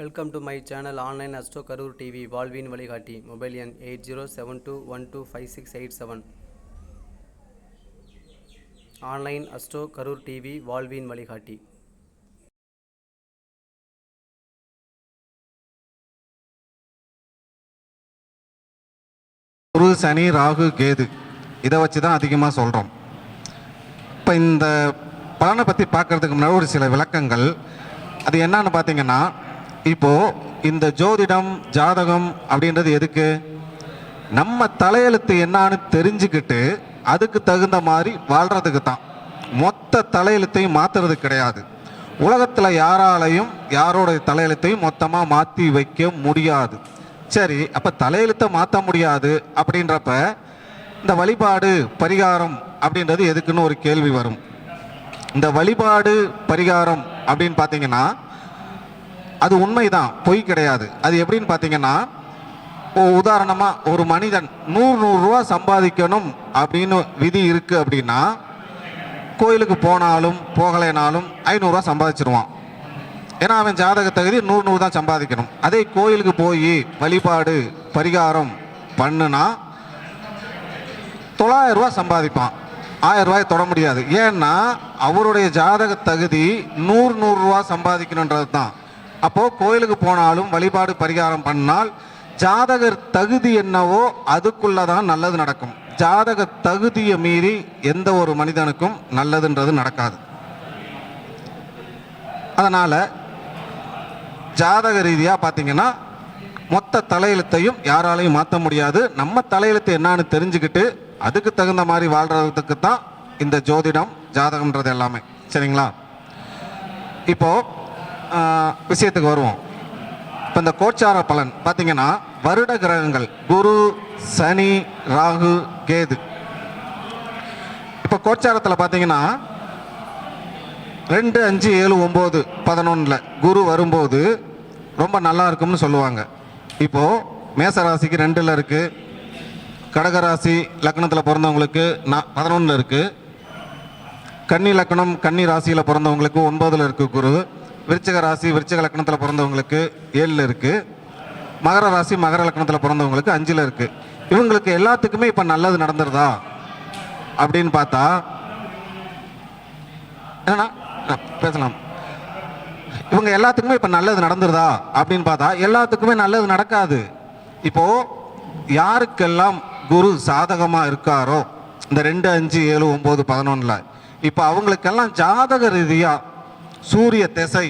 Welcome to my channel online astro Karur TV வாழ்வின் வழிகாட்டி mobile எண் eight zero seven two one two five six eight seven online astro Karur TV வாழ்வின் வழிகாட்டி குரு சனி ராகு கேது இதை வச்சு தான் அதிகமாக சொல்கிறோம் இப்போ இந்த பலனை பற்றி பார்க்கறதுக்கு முன்னாடி ஒரு சில விளக்கங்கள். அது என்னன்னு பார்த்தீங்கன்னா இப்போது இந்த ஜோதிடம் ஜாதகம் அப்படின்றது எதுக்கு? நம்ம தலையெழுத்து என்னான்னு தெரிஞ்சுக்கிட்டு அதுக்கு தகுந்த மாதிரி வாழ்கிறதுக்கு தான். மொத்த தலையெழுத்தையும் மாற்றுறது கிடையாது. உலகத்தில் யாராலையும் யாரோட தலையெழுத்தையும் மொத்தமாக மாற்றி வைக்க முடியாது. சரி அப்போ தலையெழுத்தை மாற்ற முடியாது அப்படின்றப்ப இந்த வழிபாடு பரிகாரம் அப்படின்றது எதுக்குன்னு ஒரு கேள்வி வரும். இந்த வழிபாடு பரிகாரம் அப்படின்னு பார்த்தீங்கன்னா அது உண்மைதான் பொய் கிடையாது. அது எப்படின்னு பார்த்தீங்கன்னா ஓ உதாரணமாக ஒரு மனிதன் நூறு நூறுரூவா சம்பாதிக்கணும் அப்படின்னு விதி இருக்குது அப்படின்னா கோயிலுக்கு போனாலும் போகலைனாலும் ஐநூறுரூவா சம்பாதிச்சிருவான். ஏன்னா அவன் ஜாதக தகுதி நூறு நூறு தான் சம்பாதிக்கணும். அதே கோயிலுக்கு போய் வழிபாடு பரிகாரம் பண்ணுனா தொள்ளாயிரம் ரூபாய் சம்பாதிப்பான். ஆயிரம் தொட முடியாது. ஏன்னா அவருடைய ஜாதக தகுதி நூறு நூறுரூவா சம்பாதிக்கணுன்றது தான். அப்போது கோயிலுக்கு போனாலும் வழிபாடு பரிகாரம் பண்ணால் ஜாதகர் தகுதி என்னவோ அதுக்குள்ளே தான் நல்லது நடக்கும். ஜாதக தகுதியை மீறி எந்த ஒரு மனிதனுக்கும் நல்லதுன்றது நடக்காது. அதனால் ஜாதக ரீதியாக பார்த்திங்கன்னா மொத்த தலையெழுத்தையும் யாராலையும் மாற்ற முடியாது. நம்ம தலையெழுத்து என்னன்னு தெரிஞ்சுக்கிட்டு அதுக்கு தகுந்த மாதிரி வாழ்கிறதுக்கு தான் இந்த ஜோதிடம் ஜாதகம்ன்றது எல்லாமே. சரிங்களா? இப்போது விஷயத்துக்கு வருவோம். இப்போ இந்த கோச்சார பலன் பார்த்தீங்கன்னா வருட கிரகங்கள் குரு சனி ராகு கேது. இப்போ கோச்சாரத்தில் பார்த்தீங்கன்னா ரெண்டு அஞ்சு ஏழு ஒம்பது பதினொன்றில் குரு வரும்போது ரொம்ப நல்லா இருக்கும்னு சொல்லுவாங்க. இப்போது மேச ராசிக்கு ரெண்டில் இருக்குது கடகராசி லக்னத்தில் பிறந்தவங்களுக்கு நான் பதினொன்றில் இருக்குது கன்னி லக்னம் கன்னி ராசியில் பிறந்தவங்களுக்கு ஒன்பதில் இருக்குது குரு. விருச்சிக ராசி விருச்சிக லக்னத்தில் பிறந்தவங்களுக்கு ஏழில் இருக்குது மகர ராசி மகர லக்னத்தில் பிறந்தவங்களுக்கு அஞ்சில் இருக்குது இவங்களுக்கு எல்லாத்துக்குமே இப்போ நல்லது நடந்துருதா? அப்படின்னு பார்த்தா என்ன ஆ, பேசலாம். இவங்க எல்லாத்துக்குமே இப்போ நல்லது நடந்துருதா? அப்படின்னு பார்த்தா எல்லாத்துக்குமே நல்லது நடக்காது. இப்போது யாருக்கெல்லாம் குரு சாதகமாக இருக்காரோ இந்த ரெண்டு அஞ்சு ஏழு ஒம்பது பதினொன்றில் இப்போ அவங்களுக்கெல்லாம் ஜாதக ரீதியாக சூரிய திசை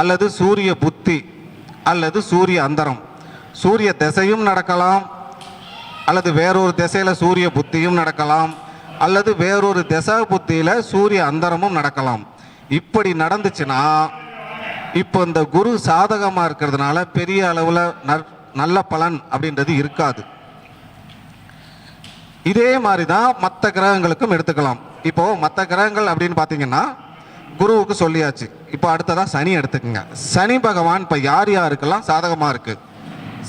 அல்லது சூரிய புத்தி அல்லது சூரிய அந்தரம். சூரிய திசையும் நடக்கலாம் அல்லது வேறொரு திசையில் சூரிய புத்தியும் நடக்கலாம் அல்லது வேறொரு திசை புத்தியில் சூரிய அந்தரமும் நடக்கலாம். இப்படி நடந்துச்சுன்னா இப்போ இந்த குரு சாதகமாக இருக்கிறதுனால பெரிய அளவில் நல்ல பலன் அப்படின்றது இருக்காது. இதே மாதிரி தான் மற்ற கிரகங்களுக்கும் எடுத்துக்கலாம். இப்போது மற்ற கிரகங்கள் அப்படின்னு பார்த்தீங்கன்னா குருவுக்கு சொல்லியாச்சு. இப்போ அடுத்ததாக சனி எடுத்துக்கோங்க. சனி பகவான் இப்போ யார் யாருக்கெல்லாம் சாதகமாக இருக்குது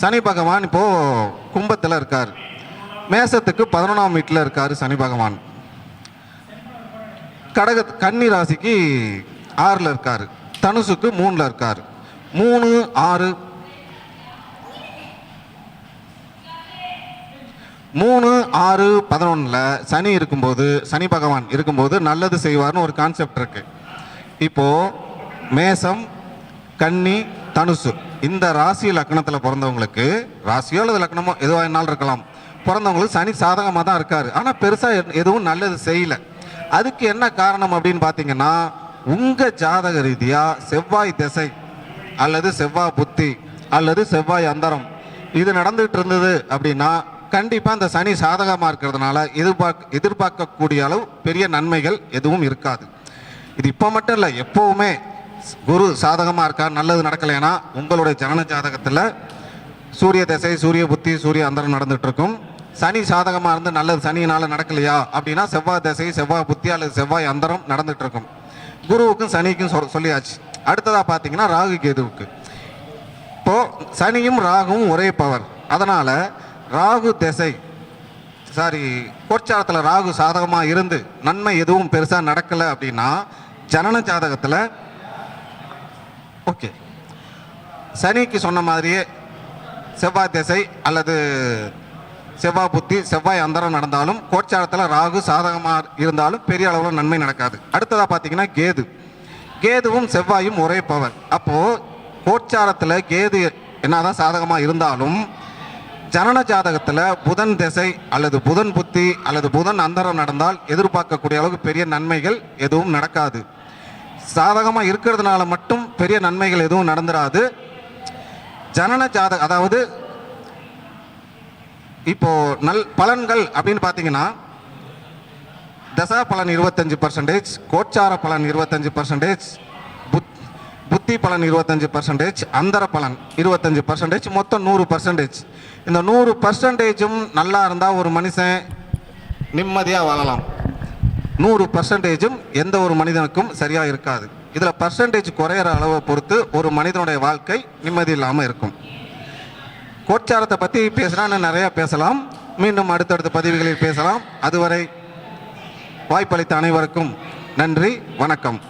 சனி பகவான் இப்போது கும்பத்தில் இருக்கார். மேசத்துக்கு பதினொன்றாம் வீட்டில் இருக்கார் சனி பகவான். கடக கன்னி ராசிக்கு ஆறில் இருக்கார். தனுசுக்கு மூணில் இருக்கார். மூணு ஆறு மூணு ஆறு பதினொன்றில் சனி இருக்கும்போது சனி பகவான் இருக்கும்போது நல்லது செய்வார்னு ஒரு கான்செப்ட் இருக்குது இப்போ மேசம் கன்னி தனுசு. இந்த ராசி லக்னத்தில் பிறந்தவங்களுக்கு ராசியோ அல்லது லக்னமோ எதுவாக வேணாலும் இருக்கலாம். பிறந்தவங்களுக்கு சனி சாதகமாக தான் இருக்காரு. ஆனால் பெருசாக எதுவும் நல்லது செய்யலை. அதுக்கு என்ன காரணம் அப்படின்னு பார்த்தீங்கன்னா உங்கள் ஜாதக ரீதியாக செவ்வாய் திசை அல்லது செவ்வாய் புத்தி அல்லது செவ்வாய் அந்தரம் இது நடந்துகிட்டு இருந்தது அப்படின்னா கண்டிப்பாக அந்த சனி சாதகமாக இருக்கிறதுனால எதிர்பார்க்க எதிர்பார்க்கக்கூடிய அளவு பெரிய நன்மைகள் எதுவும் இருக்காது. இது இப்போ மட்டும் இல்லை எப்போவுமே குரு சாதகமாக இருக்கா நல்லது நடக்கலைன்னா உங்களுடைய ஜனன ஜாதகத்தில் சூரிய திசை சூரிய புத்தி சூரிய அந்தரம் நடந்துட்டு இருக்கும். சனி சாதகமாக இருந்து நல்லது சனியினால் நடக்கலையா அப்படின்னா செவ்வாய் திசை செவ்வாய் புத்தி அல்லது செவ்வாய் அந்தரம் நடந்துட்டு இருக்கும். குருவுக்கும் சனிக்கும் சொல் சொல்லியாச்சு. அடுத்ததாக பார்த்தீங்கன்னா ராகு கேதுவுக்கு. இப்போது சனியும் ராகுவும் ஒரே பவர் அதனால் ராகு திசை சாரி கோச்சாரத்தில் ராகு சாதகமாக இருந்து நன்மை எதுவும் பெருசாக நடக்கலை அப்படின்னா ஜனன ஜாதகத்தில் ஓகே சனிக்கு சொன்ன மாதிரியே செவ்வாய் திசை அல்லது செவ்வாய் புத்தி செவ்வாய் அந்தரம் நடந்தாலும் கோச்சாரத்தில் ராகு சாதகமாக இருந்தாலும் பெரிய அளவில் நன்மை நடக்காது. அடுத்ததாக பார்த்தீங்கன்னா கேது. கேதுவும் செவ்வாயும் ஒரே பவர் அப்போது கோச்சாரத்தில் கேது என்னதான் சாதகமாக இருந்தாலும் ஜனன ஜாதகத்தில் புதன் திசை அல்லது புதன் புத்தி அல்லது புதன் அந்தரம் நடந்தால் எதிர்பார்க்கக்கூடிய அளவுக்கு பெரிய நன்மைகள் எதுவும் நடக்காது. சாதகமாக இருக்கிறதுனால மட்டும் பெரிய நன்மைகள் எதுவும் நடந்துடாது ஜனன ஜாத அதாவது இப்போ நல் பலன்கள் அப்படின்னு பார்த்தீங்கன்னா தசா பலன் இருபத்தஞ்சு பர்சன்டேஜ் கோச்சார பலன் இருபத்தஞ்சு பர்சன்டேஜ் புத் புத்தி பலன் இருபத்தஞ்சு பர்சன்டேஜ் அந்தர பலன் இருபத்தஞ்சு பர்சன்டேஜ் மொத்தம் நூறு பர்சன்டேஜ் இந்த நூறு பர்சன்டேஜும் நல்லா இருந்தால் ஒரு மனுஷன் நிம்மதியாக வாழலாம். நூறு பர்சன்டேஜும் எந்த ஒரு மனிதனுக்கும் சரியாக இருக்காது. இதில் பர்சன்டேஜ் குறையிற அளவை பொறுத்து ஒரு மனிதனுடைய வாழ்க்கை நிம்மதி இல்லாமல் இருக்கும். கோச்சாரத்தை பற்றி பேசினா நிறையா பேசலாம். மீண்டும் அடுத்தடுத்த பதிவுகளில் பேசலாம். அதுவரை வாய்ப்பளித்த அனைவருக்கும் நன்றி வணக்கம்.